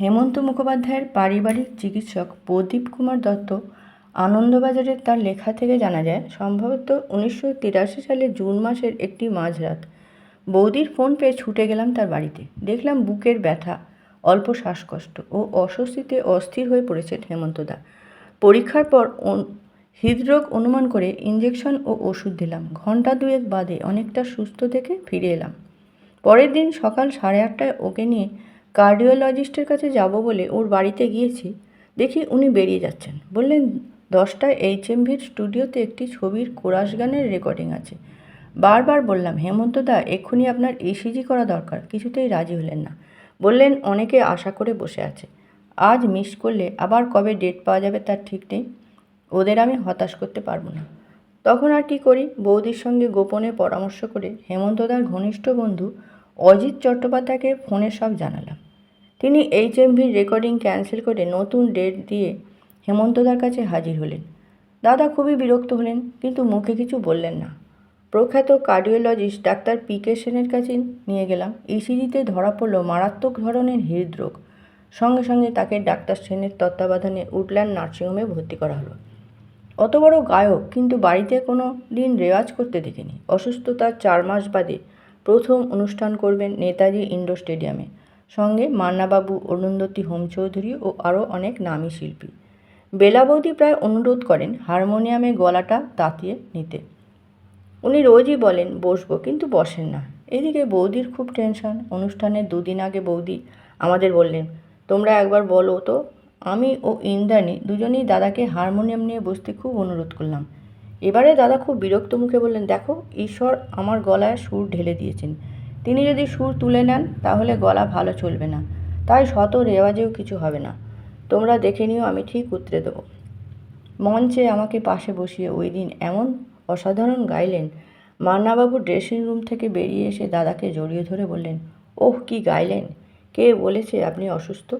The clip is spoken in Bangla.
হেমন্ত মুখোপাধ্যায়ের পারিবারিক চিকিৎসক প্রদীপ কুমার দত্ত আনন্দবাজারের তার লেখা থেকে জানা যায়, সম্ভবত উনিশশো তিরাশি সালের জুন মাসের একটি মাঝরাত। বৌদির ফোন পেয়ে ছুটে গেলাম তার বাড়িতে। দেখলাম বুকের ব্যথা, অল্প শ্বাসকষ্ট ও অস্বস্তিতে অস্থির হয়ে পড়েছেন হেমন্তদা পরীক্ষার পর হৃদরোগ অনুমান করে ইঞ্জেকশন ও ওষুধ দিলাম। ঘণ্টা দুয়েক বাদে অনেকটা সুস্থ থেকে ফিরে এলাম। পরের দিন সকাল সাড়ে আটটায় ওকে নিয়ে কার্ডিওলজিস্টের কাছে যাব বলে ওর বাড়িতে গিয়েছি, দেখি উনি বেরিয়ে যাচ্ছেন। বললেন, দশটায় এইচ এইচএমভির স্টুডিওতে একটি ছবির কোরাস গানের রেকর্ডিং আছে। বারবার বললাম হেমন্তদা এক্ষুনি আপনার ইসিজি করা দরকার, কিছুতেই রাজি হলেন না। বললেন, অনেকে আশা করে বসে আছে। আজ মিস করলে আবার কবে ডেট পাওয়া যাবে তার ঠিক নেই। ওদের আমি হতাশ করতে পারব না। তখন আর কি করি? বৌদির সঙ্গে গোপনে পরামর্শ করে হেমন্তদার ঘনিষ্ঠ বন্ধু অজিত চট্টোপাধ্যায়কে ফোনে সব জানালাম। তিনি এইচএমভির রেকর্ডিং ক্যান্সেল করে নতুন ডেট দিয়ে হেমন্তদার কাছে হাজির হলেন। দাদা খুবই বিরক্ত হলেন, কিন্তু মুখে কিছু বললেন না। প্রখ্যাত কার্ডিওলজিস্ট ডাক্তার পি কে সেনের কাছে নিয়ে গেলাম। ইসিজিতে ধরা পড়ল মারাত্মক ধরনের হৃদরোগ। সঙ্গে সঙ্গে তাকে ডাক্তার সেনের তত্ত্বাবধানে উডল্যান্ড নার্সিংহোমে ভর্তি করা হলো। অত বড় গায়ক, কিন্তু বাড়িতে কোনো দিন রেওয়াজ করতে দেখিনি। অসুস্থতার চার মাস বাদে প্রথম অনুষ্ঠান করবেন নেতাজি ইন্ডোর স্টেডিয়ামে। সঙ্গে মান্নাবাবু অরুন্ধতী হোম চৌধুরী ও আরও অনেক নামী শিল্পী। বেলা বৌদি প্রায় অনুরোধ করেন হারমোনিয়ামে গলাটা তাতিয়ে নিতে। উনি রোজই বলেন, বসবো, কিন্তু বসেন না। এদিকে বৌদির খুব টেনশন। অনুষ্ঠানের দুদিন আগে বৌদি আমাদের বললেন, তোমরা একবার বলো তো, আমি ও ইন্দ্রাণী দুজনেই দাদাকে হারমোনিয়াম নিয়ে বসতে খুব অনুরোধ করলাম। এবারে দাদা খুব বিরক্ত মুখে বললেন, দেখো, ঈশ্বর আমার গলায় সুর ঢেলে দিয়েছেন। তিনি যদি সুর তুলে নেন, তাহলে গলা ভালো চলবে না। তাই শত রেওয়াজেও কিছু হবে না। তোমরা দেখে নিও, আমি ঠিক উতরে দেবো। মঞ্চে আমাকে পাশে বসিয়ে ওই দিন এমন অসাধারণ গাইলেন। মান্নাবাবু ড্রেসিং রুম থেকে বেরিয়ে এসে দাদাকে জড়িয়ে ধরে বললেন, ওহ, কি গাইলেন? কে বলেছে আপনি অসুস্থ?